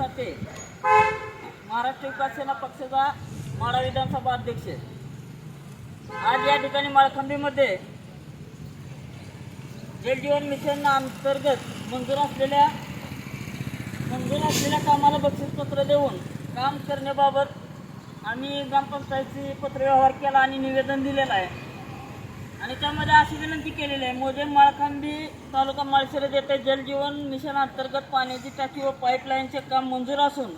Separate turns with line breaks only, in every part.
साठे महाराष्ट्र विकास सेना पक्षाचा माडा विधानसभा अध्यक्ष आज या ठिकाणी माळखंबीमध्ये जलजीवन मिशन अंतर्गत मंजूर असलेल्या मंजूर असलेल्या कामाला बक्षीसपत्र देऊन काम करण्याबाबत आम्ही ग्रामपंचायतीचे पत्रव्यवहार केला आणि निवेदन दिलेलं आहे. आणि त्यामध्ये अशी विनंती केलेली आहे मोजे माळखांबी तालुका माळशिरस येथे जलजीवन मिशन अंतर्गत पाण्याची टाकी व पाईपलाईनचे काम मंजूर असून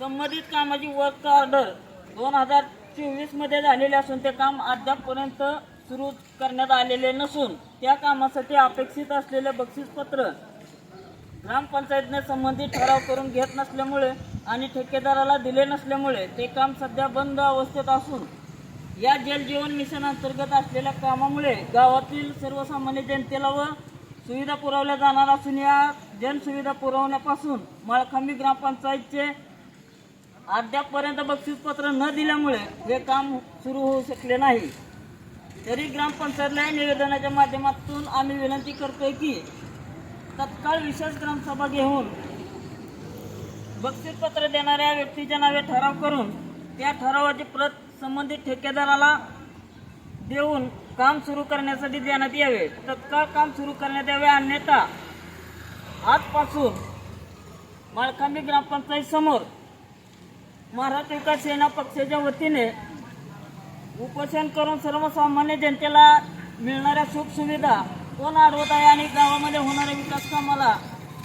संबंधित कामाची वर्क ऑर्डर दोन हजार चोवीसमध्ये झालेले असून ते काम अद्यापपर्यंत सुरू करण्यात आलेले नसून त्या कामासाठी अपेक्षित असलेले बक्षीसपत्र ग्रामपंचायतने संबंधित ठराव करून घेत नसल्यामुळे आणि ठेकेदाराला दिले नसल्यामुळे ते काम सध्या बंद अवस्थेत असून या जलजीवन मिशन अंतर्गत असलेल्या कामामुळे गावातील सर्वसामान्य जनतेला व सुविधा पुरवल्या जाणार असून या जनसुविधा पुरवण्यापासून माळखांबी ग्रामपंचायतचे अद्यापपर्यंत बक्षीसपत्र न दिल्यामुळे हे काम सुरू होऊ शकले नाही. तरी ग्रामपंचायतला या निवेदनाच्या माध्यमातून आम्ही विनंती करतोय की तत्काळ विशेष ग्रामसभा घेऊन बक्षीसपत्र देणाऱ्या व्यक्तीच्या नावे ठराव करून त्या ठरावाची प्रत संबंधित ठेकेदाराला देऊन काम सुरू करण्यासाठी देण्यात यावे. तत्काळ काम सुरू करण्यात यावे अन्यथा आजपासून माळखांबी ग्रामपंचायत समोर महाराष्ट्र विकास सेना पक्षाच्या वतीने उपोषण करून सर्वसामान्य जनतेला मिळणाऱ्या सुखसुविधा कोण अडवत आहे आणि गावामध्ये होणाऱ्या विकास कामाला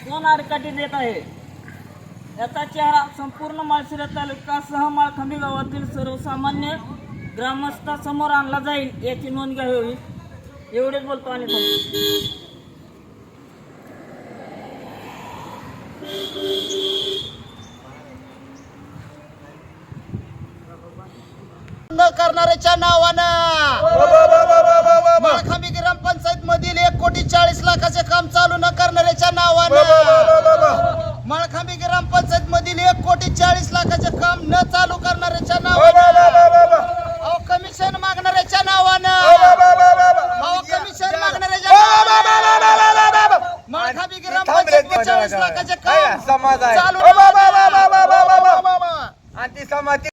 कोण आडकाठी देत आहे? याचा चेहरा संपूर्ण माळशिरस तालुक्यासह माळखांबी गावातील सर्वसामान्य ग्रामस्थासमोर आणला जाईल याची नोंद घ्यावी एवढेच बोलतो आणि
करणाऱ्याच्या नावानं माळखांबी ग्रामपंचायत मधील एक कोटी चाळीस लाखाचे चाळीस लाखाचे काम समाज आहे.